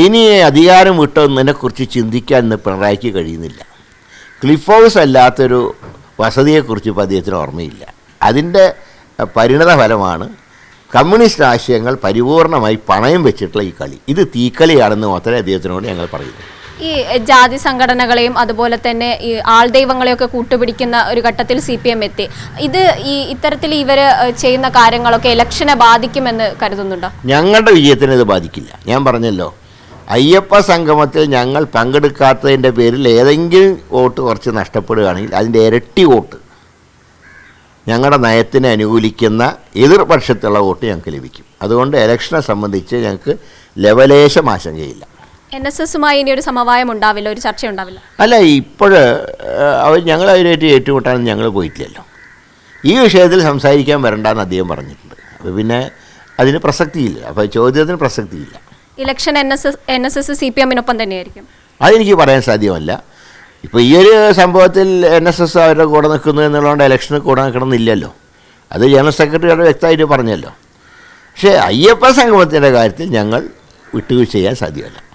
ഇനി അധികാരം വിട്ടതിനെക്കുറിച്ച് ചിന്തിക്കാൻ ഇന്ന് പിണറായിക്ക് കഴിയുന്നില്ല. ക്ലിഫ് ഹൗസ് അല്ലാത്തൊരു വസതിയെക്കുറിച്ച് ഇപ്പോൾ അദ്ദേഹത്തിന് ഓർമ്മയില്ല. അതിന്റെ പരിണത ഫലമാണ് കമ്മ്യൂണിസ്റ്റ് ആശയങ്ങൾ പരിപൂർണമായി പണയം വെച്ചിട്ടുള്ള ഈ കളി. ഇത് തീക്കളിയാണെന്ന് മാത്രമേ അദ്ദേഹത്തിനോട് ഞങ്ങൾ പറയുന്നു ഈ ജാതി സംഘടനകളെയും അതുപോലെ തന്നെ ഈ ആൾദൈവങ്ങളെയൊക്കെ കൂട്ടുപിടിക്കുന്ന ഒരു ഘട്ടത്തിൽ സി പി എം എത്തി. ഇത് ഈ ഇത്തരത്തിൽ ഇവർ ചെയ്യുന്ന കാര്യങ്ങളൊക്കെ ഇലക്ഷനെ ബാധിക്കുമെന്ന് കരുതുന്നുണ്ടോ? ഞങ്ങളുടെ വിജയത്തിന് ഇത് ബാധിക്കില്ല. ഞാൻ പറഞ്ഞല്ലോ. അയ്യപ്പ സംഗമത്തിൽ ഞങ്ങൾ പങ്കെടുക്കാത്തതിന്റെ പേരിൽ ഏതെങ്കിലും വോട്ട് കുറച്ച് നഷ്ടപ്പെടുകയാണെങ്കിൽ അതിന്റെ ഇരട്ടി വോട്ട് ഞങ്ങളുടെ നയത്തിനെ അനുകൂലിക്കുന്ന എതിർപക്ഷത്തുള്ള വോട്ട് ഞങ്ങൾക്ക് ലഭിക്കും. അതുകൊണ്ട് ഇലക്ഷനെ സംബന്ധിച്ച് ഞങ്ങൾക്ക് ലവലേശം ആശങ്കയില്ല. എൻ എസ് എസുമായി ഇനി ഒരു സമവായം ഉണ്ടാവില്ല ഒരു ചർച്ച ഉണ്ടാവില്ല? അല്ല ഇപ്പോൾ അവർ ഞങ്ങൾ അതിനായിട്ട് ഏറ്റുമുട്ടാൻ ഞങ്ങൾ പോയിട്ടില്ലല്ലോ. ഈ വിഷയത്തിൽ സംസാരിക്കാൻ വരണ്ടെന്ന് അദ്ദേഹം പറഞ്ഞിട്ടുണ്ട്. അപ്പോൾ പിന്നെ അതിന് പ്രസക്തിയില്ല. അപ്പോൾ ചോദ്യത്തിന് പ്രസക്തിയില്ല. Election N S S N S S C P എമ്മിനൊപ്പം തന്നെയായിരിക്കും. അതെനിക്ക് പറയാൻ സാധ്യമല്ല. ഇപ്പോൾ ഈ ഒരു സംഭവത്തിൽ എൻ എസ് എസ് അവരുടെ കൂടെ നിൽക്കുന്നു എന്നുള്ളതുകൊണ്ട് ഇലക്ഷന് കൂടെ നിൽക്കണമെന്നില്ലല്ലോ. അത് ജനറൽ സെക്രട്ടറിയുടെ വ്യക്തമായിട്ട് പറഞ്ഞല്ലോ. പക്ഷേ അയ്യപ്പ സംഗമത്തിന്റെ കാര്യത്തിൽ ഞങ്ങൾ വിട്ടുവീഴ്ച ചെയ്യാൻ സാധ്യമല്ല.